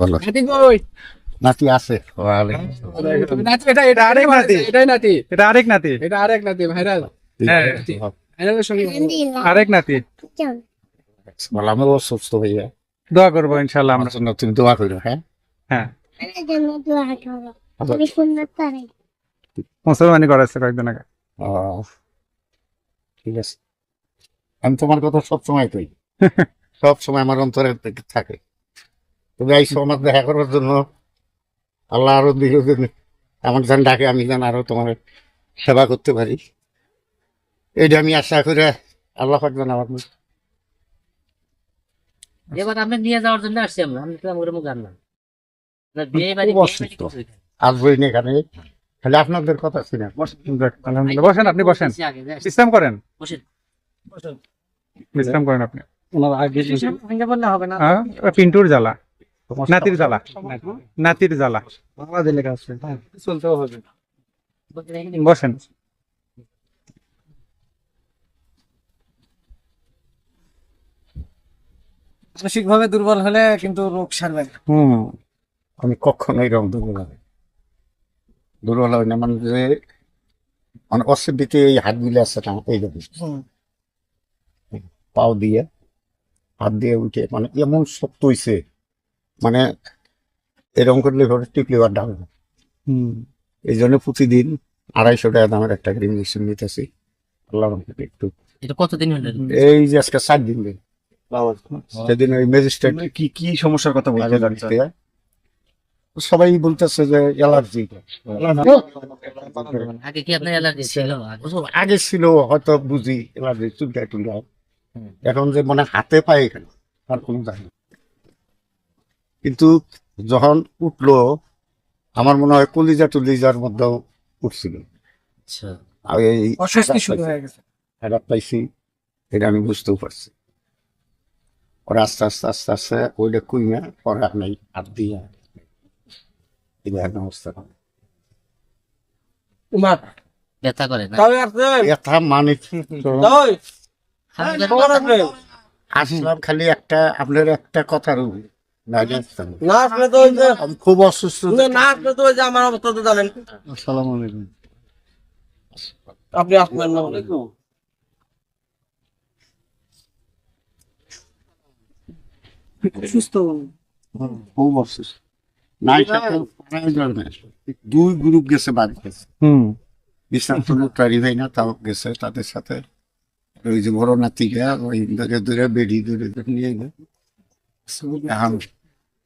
বলো নাতি কই? নাতি আছে। নাতি এটা এটা আরেক নাতি। এটাই নাতি। এটা আরেক নাতি। এটা আরেক নাতি ভাইরাল। হ্যাঁ। আরেক নাতি। বলো আমি অসুস্থ হইয়া দোয়া করব ইনশাল্লাহ আমরা তুমি দোয়া করো হ্যাঁ? মুসলমানি করাচ্ছে কয়েকদিন আগে। ও, ঠিক আছে। আমি তোমার কথা সবসময় কই। সব সময় আমার অন্তরে থাকে। তুমি আইসো আমার দেখা করার জন্য আল্লাহ আরও দিল আমার যেন ডাকে আমি যেন আরও তোমার সেবা করতে পারি। এইটা আমি আশা করে আল্লাহ পাক আমার এবার আমরা নিয়ে যাওয়ার জন্য আসছি আমরা। আমি তো না, এখানে। খালি আপনাদের কথা শুনে। বসেন আপনি বসেন। করেন। করেন আপনি। হ্যাঁ পিন্টুর জ্বালা। নাতির জ্বালা। নাতির জ্বালা। বাংলাদেশ লেখা আছে। চলতেও হবে। বসেন, মানসিক ভাবে দুর্বল হলে কিন্তু রোগ সারবে হুম আমি কখনোই রং দুর্বল হবে দুর্বল হয় না মানে যে মানে অসুবিধে এই হাতগুলো আছে না এইরকম পাও দিয়ে হাত দিয়ে উঠে মানে এমন শক্ত হইছে মানে এরকম করলে ঘরে টিপলে আর না। হুম। এই জন্য প্রতিদিন আড়াইশো টাকা দামের একটা ক্রিম ইঞ্জেকশন নিতেছি। আল্লাহ একটু এটা কতদিন হলো? এই যে আজকে সাত দিন দিন সেদিন ওই ম্যাজিস্ট্রেট কি কি সমস্যার কথা বলতে ডাক্তার সবাই বলতেছে যে অ্যালার্জি আগে কি আপনার অ্যালার্জি ছিল? আগে? ছিল হয়তো বুঝি অ্যালার্জি চুলকায় টুলকায়। এখন যে মানে হাতে পায়ে এখানে আর কোনো জানি। কিন্তু যখন উঠল আমার মনে হয় কলিজা টুলিজার মধ্যেও উঠছিল। আচ্ছা। আর পাইছি। এটা আমি বুঝতেও পারছি। ওরা আস্তে আস্তে আস্তে আস্তে ওইটা কুইমে পরে আপনি হাত দিয়ে অবস্থা। ব্যথা করে না? তবে মানে আসলাম খালি একটা আপনার একটা কথা রুল না জানতাম না। না আসলে তো ওই যে আমি খুব অসুস্থ। না, না আসলে তো ওই যে আমার অবস্থা তো জানেন। আসসালামু আলাইকুম। আপনি আসবেন না বলে সুস্থ খুব অসুস্থ। না। এটা তো প্রয়োজন নেই। দুই গ্রুপ গেছে বাড়ি গেছে হুম। বিশান্ত ট্রারি ভাই না তাও গেছে তাদের সাথে। ওই যে বড় নাতিকে ওই দূরে দূরে বেড়ি দূরে দূরে নিয়ে গেছে এখন